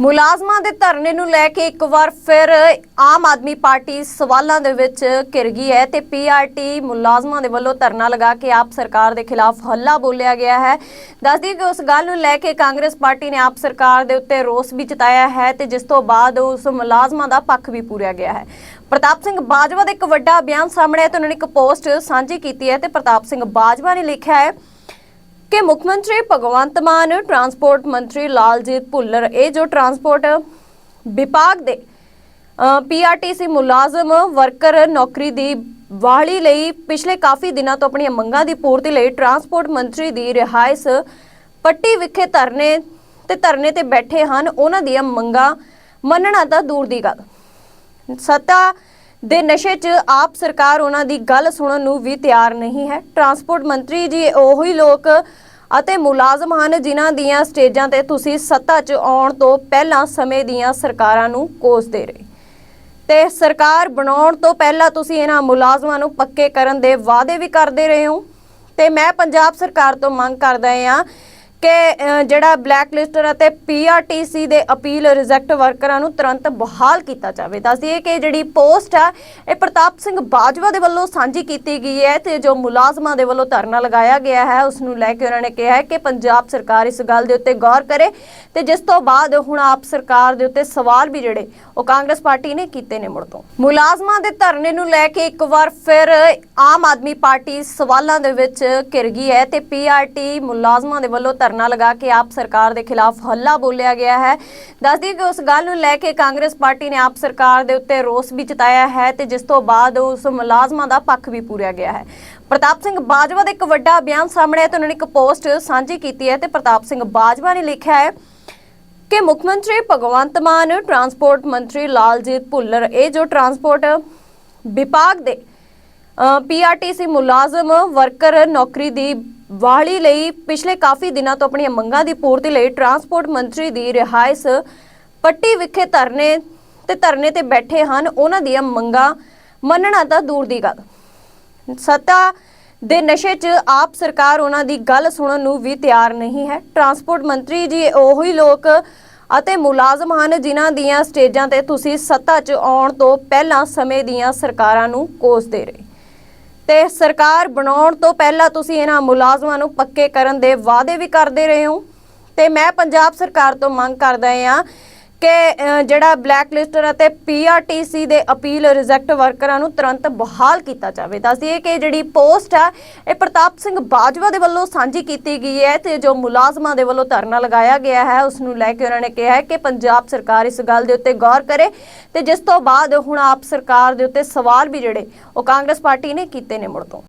ਮੁਲਾਜ਼ਮਾਂ ਦੇ ਧਰਨੇ ਨੂੰ ਲੈ ਕੇ ਇੱਕ ਵਾਰ ਫਿਰ ਆਮ ਆਦਮੀ ਪਾਰਟੀ ਸਵਾਲਾਂ ਦੇ ਵਿੱਚ ਘਿਰ ਗਈ ਹੈ ਤੇ ਪੀਆਰਟੀ ਮੁਲਾਜ਼ਮਾਂ ਦੇ ਵੱਲੋਂ ਧਰਨਾ ਲਗਾ ਕੇ ਆਪ ਸਰਕਾਰ ਦੇ ਖਿਲਾਫ ਹੱਲਾ ਬੋਲਿਆ ਗਿਆ ਹੈ। ਦੱਸਦੀ ਕਿ ਉਸ ਗੱਲ ਨੂੰ ਲੈ ਕੇ ਕਾਂਗਰਸ ਪਾਰਟੀ ਨੇ ਆਪ ਸਰਕਾਰ ਦੇ ਉੱਤੇ ਰੋਸ ਵੀ ਜਤਾਇਆ ਹੈ ਤੇ ਜਿਸ ਤੋਂ ਬਾਅਦ ਉਸ ਮੁਲਾਜ਼ਮਾਂ ਦਾ ਪੱਖ ਵੀ ਪੂਰਿਆ ਗਿਆ ਹੈ। ਪ੍ਰਤਾਪ ਸਿੰਘ ਬਾਜਵਾ ਦਾ ਇੱਕ ਵੱਡਾ ਬਿਆਨ ਸਾਹਮਣੇ ਆਇਆ ਤੇ ਉਹਨਾਂ ਨੇ ਇੱਕ ਪੋਸਟ ਸਾਂਝੀ ਕੀਤੀ ਹੈ ਤੇ ਪ੍ਰਤਾਪ ਸਿੰਘ ਬਾਜਵਾ ਨੇ ਲਿਖਿਆ ਹੈ ਕਿ ਮੁੱਖ ਭਗਵੰਤ ਮਾਨ, ਟਰਾਂਸਪੋਰਟ ਮੰਤਰੀ ਲਾਲਜੀਤ ਭੁੱਲਰ, ਇਹ ਜੋ ਟਰਾਂਸਪੋਰਟ ਵਿਭਾਗ ਦੇ ਪੀਆਰਟੀਸੀ ਮੁਲਾਜ਼ਮ, ਵਰਕਰ, ਨੌਕਰੀ ਦੀ ਵਾਹਲੀ ਲਈ ਪਿਛਲੇ ਕਾਫੀ ਦਿਨਾਂ ਤੋਂ ਆਪਣੀਆਂ ਮੰਗਾਂ ਦੀ ਪੂਰਤੀ ਲਈ ਟਰਾਂਸਪੋਰਟ ਮੰਤਰੀ ਦੀ ਰਿਹਾਇਸ਼ ਪੱਟੀ ਵਿਖੇ ਧਰਨੇ ਤੇ ਧਰਨੇ ਤੇ ਬੈਠੇ ਹਨ। ਉਹਨਾਂ ਦੀਆਂ ਮੰਗਾਂ ਮੰਨਣਾ ਤਾਂ ਦੂਰ ਦੀ ਗੱਲ। ਸੱਤਾ ਦੇ ਨਸ਼ੇ 'ਚ ਆਪ ਸਰਕਾਰ ਉਹਨਾਂ ਦੀ ਗੱਲ ਸੁਣਨ ਨੂੰ ਵੀ ਤਿਆਰ ਨਹੀਂ ਹੈ। ਟਰਾਂਸਪੋਰਟ ਮੰਤਰੀ ਜੀ, ਉਹੀ ਲੋਕ ਅਤੇ ਮੁਲਾਜ਼ਮ ਹਨ ਜਿਨ੍ਹਾਂ ਦੀਆਂ ਸਟੇਜਾਂ ਤੇ ਤੁਸੀਂ ਸੱਤਾ 'ਚ ਆਉਣ ਤੋਂ ਪਹਿਲਾਂ ਸਮੇਂ ਦੀਆਂ ਸਰਕਾਰਾਂ ਨੂੰ ਕੋਸਦੇ ਰਹੇ। ਤੇ ਸਰਕਾਰ ਬਣਾਉਣ ਤੋਂ ਪਹਿਲਾਂ ਤੁਸੀਂ ਇਹਨਾਂ ਮੁਲਾਜ਼ਮਾਂ ਨੂੰ ਪੱਕੇ ਕਰਨ ਦੇ ਵਾਅਦੇ ਵੀ ਕਰਦੇ ਰਹੇ ਹੋ। ਤੇ ਮੈਂ ਪੰਜਾਬ ਸਰਕਾਰ ਤੋਂ ਮੰਗ ਕਰਦਾ ਹਾਂ ਕਿ ਅ, ਜਿਹੜਾ ਬਲੈਕ ਲਿਸਟਰ ਅਤੇ ਪੀਆਰਟੀਸੀ ਦੇ ਅਪੀਲ ਰਿਜੈਕਟ ਵਰਕਰਾਂ ਨੂੰ ਤੁਰੰਤ ਬਹਾਲ ਕੀਤਾ ਜਾਵੇ। ਦੱਸਦੀਏ ਕਿ ਜਿਹੜੀ ਪੋਸਟ ਆ ਇਹ ਪ੍ਰਤਾਪ ਸਿੰਘ ਬਾਜਵਾ ਦੇ ਵੱਲੋਂ ਸਾਂਝੀ ਕੀਤੀ ਗਈ ਹੈ ਤੇ ਜੋ ਮੁਲਾਜ਼ਮਾਂ ਦੇ ਵੱਲੋਂ ਧਰਨਾ ਲਗਾਇਆ ਗਿਆ ਹੈ ਉਸ ਨੂੰ ਲੈ ਕੇ ਉਹਨਾਂ ਨੇ ਕਿਹਾ ਹੈ ਕਿ ਪੰਜਾਬ ਸਰਕਾਰ ਇਸ ਗੱਲ ਦੇ ਉੱਤੇ ਗੌਰ ਕਰੇ ਤੇ ਜਿਸ ਤੋਂ ਬਾਅਦ ਹੁਣ ਆਪ ਸਰਕਾਰ ਦੇ ਉੱਤੇ ਸਵਾਲ ਵੀ ਜਿਹੜੇ ਉਹ ਕਾਂਗਰਸ ਪਾਰਟੀ ਨੇ ਕੀਤੇ ਨੇ ਮੁੜ ਤੋਂ। ਮੁਲਾਜ਼ਮਾਂ ਦੇ ਧਰਨੇ ਨੂੰ ਲੈ ਕੇ ਇੱਕ ਵਾਰ ਫਿਰ ਆਮ ਆਦਮੀ ਪਾਰਟੀ ਸਵਾਲਾਂ ਦੇ ਵਿੱਚ ਘਿਰ ਗਈ ਹੈ ਤੇ ਪੀਆਰਟੀ ਮੁਲਾਜ਼ਮਾਂ ਦੇ ਵੱਲੋਂ ਧਰਨਾ ਲਗਾ ਕੇ ਆਪ ਸਰਕਾਰ ਦੇ ਖਿਲਾਫ ਹੱਲਾ ਬੋਲਿਆ ਗਿਆ ਹੈ। ਦੱਸਦੀ ਕਿ ਉਸ ਗੱਲ ਨੂੰ ਲੈ ਕੇ ਕਾਂਗਰਸ ਪਾਰਟੀ ਨੇ ਆਪ ਸਰਕਾਰ ਦੇ ਉੱਤੇ ਰੋਸ ਵੀ ਜਤਾਇਆ ਹੈ ਤੇ ਜਿਸ ਤੋਂ ਬਾਅਦ ਉਸ ਮੁਲਾਜ਼ਮਾਂ ਦਾ ਪੱਖ ਵੀ ਪੂਰਿਆ ਗਿਆ ਹੈ। ਪ੍ਰਤਾਪ ਸਿੰਘ ਬਾਜਵਾ ਦਾ ਇੱਕ ਵੱਡਾ ਬਿਆਨ ਸਾਹਮਣੇ ਆਇਆ ਤੇ ਉਹਨਾਂ ਨੇ ਇੱਕ ਪੋਸਟ ਸਾਂਝੀ ਕੀਤੀ ਹੈ ਤੇ ਪ੍ਰਤਾਪ ਸਿੰਘ ਬਾਜਵਾ ਨੇ ਲਿਖਿਆ ਹੈ ਕਿ ਮੁੱਖ ਮੰਤਰੀ ਭਗਵੰਤ ਮਾਨ, ਟਰਾਂਸਪੋਰਟ ਮੰਤਰੀ ਲਾਲਜੀਤ ਭੁੱਲਰ, ਇਹ ਜੋ ਟਰਾਂਸਪੋਰਟ ਵਿਭਾਗ ਦੇ ਪੀਆਰਟੀਸੀ ਮੁਲਾਜ਼ਮ, ਵਰਕਰ, ਨੌਕਰੀ ਦੀ ਵਾਹਲੀ ਲਈ ਪਿਛਲੇ ਕਾਫੀ ਦਿਨਾਂ ਤੋਂ ਆਪਣੀਆਂ ਮੰਗਾਂ ਦੀ ਪੂਰਤੀ ਲਈ ਟਰਾਂਸਪੋਰਟ ਮੰਤਰੀ ਦੀ ਰਿਹਾਇਸ਼ ਪੱਟੀ ਵਿਖੇ ਧਰਨੇ ਤੇ ਧਰਨੇ ਤੇ ਬੈਠੇ ਹਨ। ਉਹਨਾਂ ਦੀਆਂ ਮੰਗਾਂ ਮੰਨਣਾ ਤਾਂ ਦੂਰ ਦੀ ਗੱਲ। ਸੱਤਾ ਦੇ ਨਸ਼ੇ 'ਚ ਆਪ ਸਰਕਾਰ ਉਹਨਾਂ ਦੀ ਗੱਲ ਸੁਣਨ ਨੂੰ ਵੀ ਤਿਆਰ ਨਹੀਂ ਹੈ। ਟਰਾਂਸਪੋਰਟ ਮੰਤਰੀ ਜੀ ਉਹੀ ਲੋਕ ਅਤੇ ਮੁਲਾਜ਼ਮ ਹਨ ਜਿਨ੍ਹਾਂ ਦੀਆਂ ਸਟੇਜਾਂ ਤੇ ਤੁਸੀਂ ਸੱਤਾ 'ਚ ਆਉਣ ਤੋਂ ਪਹਿਲਾਂ ਸਮੇਂ ਦੀਆਂ ਸਰਕਾਰਾਂ ਨੂੰ ਕੋਸਦੇ ਰਹੇ। ਤੇ ਸਰਕਾਰ ਬਣਾਉਣ ਤੋਂ ਪਹਿਲਾਂ ਤੁਸੀਂ ਇਹਨਾਂ ਮੁਲਾਜ਼ਮਾਂ ਨੂੰ ਪੱਕੇ ਕਰਨ ਦੇ ਵਾਅਦੇ ਵੀ ਕਰਦੇ ਰਹੇ ਹੋ। ਤੇ ਮੈਂ ਪੰਜਾਬ ਸਰਕਾਰ ਤੋਂ ਮੰਗ ਕਰਦਾ ਹਾਂ ਕਿ ਅ, ਜਿਹੜਾ ਬਲੈਕ ਲਿਸਟਰ ਅਤੇ ਪੀਆਰਟੀਸੀ ਦੇ ਅਪੀਲ ਰਿਜੈਕਟ ਵਰਕਰਾਂ ਨੂੰ ਤੁਰੰਤ ਬਹਾਲ ਕੀਤਾ ਜਾਵੇ। ਦੱਸਦੀਏ ਕਿ ਜਿਹੜੀ ਪੋਸਟ ਹੈ ਇਹ ਪ੍ਰਤਾਪ ਸਿੰਘ ਬਾਜਵਾ ਦੇ ਵੱਲੋਂ ਸਾਂਝੀ ਕੀਤੀ ਗਈ ਹੈ ਤੇ ਜੋ ਮੁਲਾਜ਼ਮਾਂ ਦੇ ਵੱਲੋਂ ਧਰਨਾ ਲਗਾਇਆ ਗਿਆ ਹੈ ਉਸ ਨੂੰ ਲੈ ਕੇ ਉਹਨਾਂ ਨੇ ਕਿਹਾ ਹੈ ਕਿ ਪੰਜਾਬ ਸਰਕਾਰ ਇਸ ਗੱਲ ਦੇ ਉੱਤੇ ਗੌਰ ਕਰੇ ਤੇ ਜਿਸ ਤੋਂ ਬਾਅਦ ਹੁਣ ਆਪ ਸਰਕਾਰ ਦੇ ਉੱਤੇ ਸਵਾਲ ਵੀ ਜਿਹੜੇ ਉਹ ਕਾਂਗਰਸ ਪਾਰਟੀ ਨੇ ਕੀਤੇ ਨੇ ਮੁੜ ਤੋਂ।